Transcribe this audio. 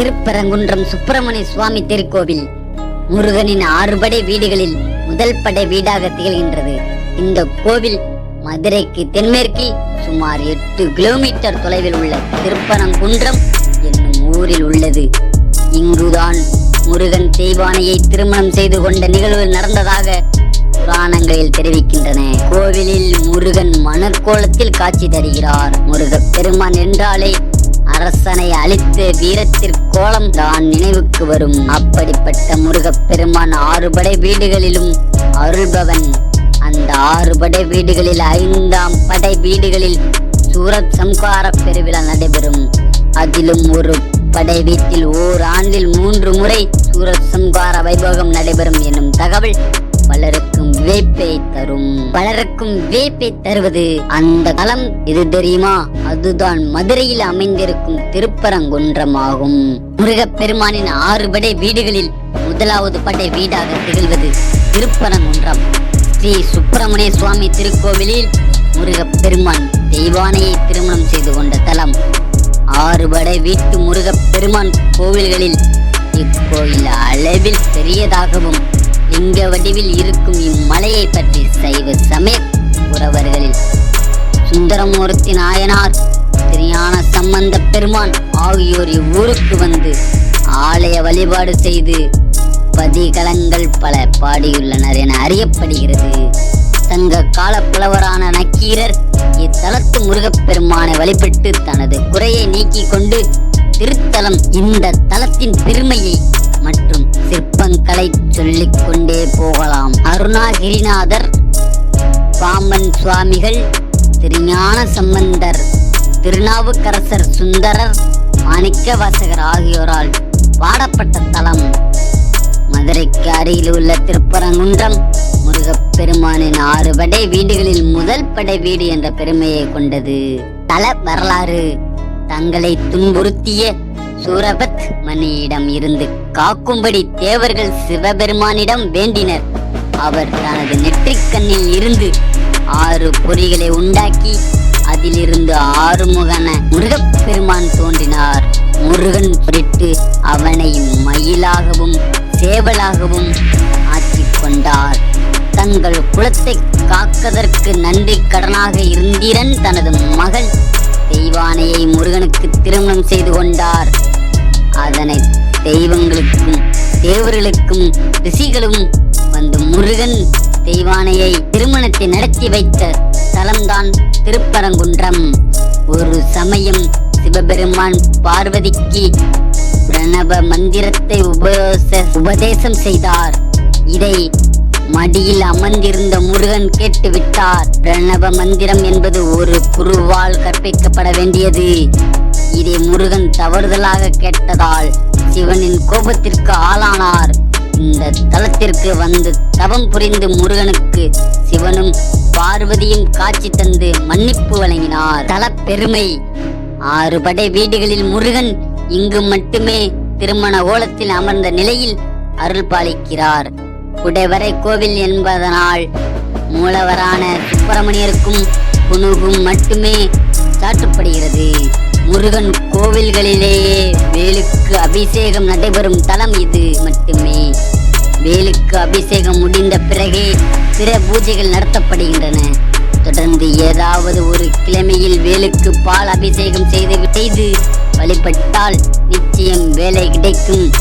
திருப்பரங்குன்றம் சுப்பிரமணிய சுவாமி திருக்கோவில். முருகனின் ஆறுபடை வீடுகளில் முதல் படை வீடாக திகழ்கின்றது. இந்த கோவில் மதுரைக்கு தென்மேற்கில் சுமார் எட்டு கிலோமீட்டர் தொலைவில் உள்ள திருப்பரங்குன்றம் என்னும் ஊரில் உள்ளது. இங்குதான் முருகன் தெய்வானையை திருமணம் செய்து கொண்ட நிகழ்வு நடந்ததாக புராணங்களில் தெரிவிக்கின்றன. கோவிலில் முருகன் மணற்கோலத்தில் காட்சி தருகிறார். முருகப் பெருமான் என்றாலே அரசனை அழித்த வீரத்திற்கோலம் தான் நினைவுக்கு வரும். அப்படிப்பட்ட முருகப் பெருமான் ஆறுபடை வீடுகளிலும் அருள்பவன். அந்த ஆறுபடை வீடுகளில் ஐந்தாம் படை வீடுகளில் சூரத் சம்கார பெருவிழா நடைபெறும். அதிலும் ஒரு படை வீட்டில் ஓர் ஆண்டில் மூன்று முறை சூரத் சம்கார வைபோகம் நடைபெறும் எனும் தகவல் பலருக்கும் வேப்பை தரும். பலருக்கும் வேப்பை தருவது அந்த தலம். இது தெரியுமா? அதுதான் மதுரையில் அமைந்திருக்கும் திருப்பரங்குன்றமாகும். முருகப் பெருமானின் ஆறு படை வீடுகளில் முதலாவது படை வீடாக திகழ்வது திருப்பரங்குன்றம். ஸ்ரீ சுப்பிரமணிய சுவாமி திருக்கோவிலில் முருகப் பெருமான் தெய்வானையை திருமணம் செய்து கொண்ட தலம். ஆறு படை வீட்டு முருகப் பெருமான் கோவில்களில் இக்கோயில் அளவில் பெரியதாகவும் லிங்க வடிவில் இருக்கும் இம்மலையை பற்றி சைவ சமய உறவர்களில் சுந்தரமூர்த்தி நாயனார் திருஞான சம்பந்த பெருமான் ஆகியோர் இவ்வூருக்கு வந்து ஆலய வழிபாடு செய்து பதிகலங்கள் பல பாடியுள்ளனர் என அறியப்படுகிறது. சங்க கால புலவரான நக்கீரர் இத்தலத்து முருகப்பெருமானை வழிபட்டு தனது குறையை நீக்கிக் கொண்டு திருத்தலம் இந்த தலத்தின் பெருமையை கதைகளை சொல்லிக் கொண்டே போகலாம். அருணாகிரிநாதர் பாம்பன் சுவாமிகள் திருஞான சம்பந்தர் திருநாவுக்கரசர் சுந்தரர் மாணிக்க வாசகர் ஆகியோரால் பாடப்பட்ட தலம். மதுரைக்கு அருகில் உள்ள திருப்பரங்குன்றம் முருகப்பெருமானின் ஆறு படை வீடுகளில் முதல் படை வீடு என்ற பெருமையை கொண்டது. தல வரலாறு தங்களை துன்புறுத்திய சூரபத் மணியிடம் இருந்து காக்கும்படி தேவர்கள் சிவபெருமானிடம் வேண்டினர். அவர் தனது நெற்றிக்கண்ணில் இருந்து ஆறு பொறிகளை உண்டாக்கி அதிலிருந்து ஆறுமுகன முருகப்பெருமான் தோன்றினார். முருகன் பொருட்டு அவனை மயிலாகவும் சேவலாகவும் ஆக்கிக் கொண்டார். தங்கள் குலத்தை காக்கதற்கு நன்றி கடனாக இருந்திரன் தனது மகள் தெய்வானையை முருகனுக்கு திருமணம் செய்து கொண்டார். அதனை தெய்வங்களுக்கும் தேவர்களுக்கும் ரிஷிகளும் வந்து முருகன் தெய்வானையை திருமணத்தை நடத்தி வைத்த தலம்தான் திருப்பரங்குன்றம். ஒரு சமயம் சிவபெருமான் பார்வதிக்கு பிரணவ மந்திரத்தை உபயோச உபதேசம் செய்தார். இதை மடியில் அமர்ந்திருந்த முருகன் கேட்டுவிட்டார். பிரணவ மந்திரம் என்பது ஒரு குருவால் கற்பிக்கப்பட வேண்டியது. இதை முருகன் தவறுதலாக கேட்டதால் சிவனின் கோபத்திற்கு ஆளானார். இந்த தலத்திற்கு வந்து தவம் புரிந்து முருகனுக்கு சிவனும் பார்வதியும் காட்சி தந்து மன்னிப்பு வழங்கினார். தலப் பெருமை ஆறு படை வீடுகளில் முருகன் இங்கு மட்டுமே திருமண ஓலத்தில் அமர்ந்த நிலையில் அருள் பாலிக்கிறார். குடைவரை கோவில் என்பதனால் மூலவரான சுப்பிரமணியருக்கும் புனுகும் மட்டுமே சாற்றப்படுகிறது. முருகன் கோவில்களிலேயே வேலுக்கு அபிஷேகம் நடைபெறும் தலம் இது மட்டுமே. வேலுக்கு அபிஷேகம் முடிந்த பிறகே பிற பூஜைகள் நடத்தப்படுகின்றன. தொடர்ந்து ஏதாவது ஒரு கிழமையில் வேலுக்கு பால் அபிஷேகம் செய்து செய்து வழிபட்டால் நிச்சயம் வேலை கிடைக்கும்.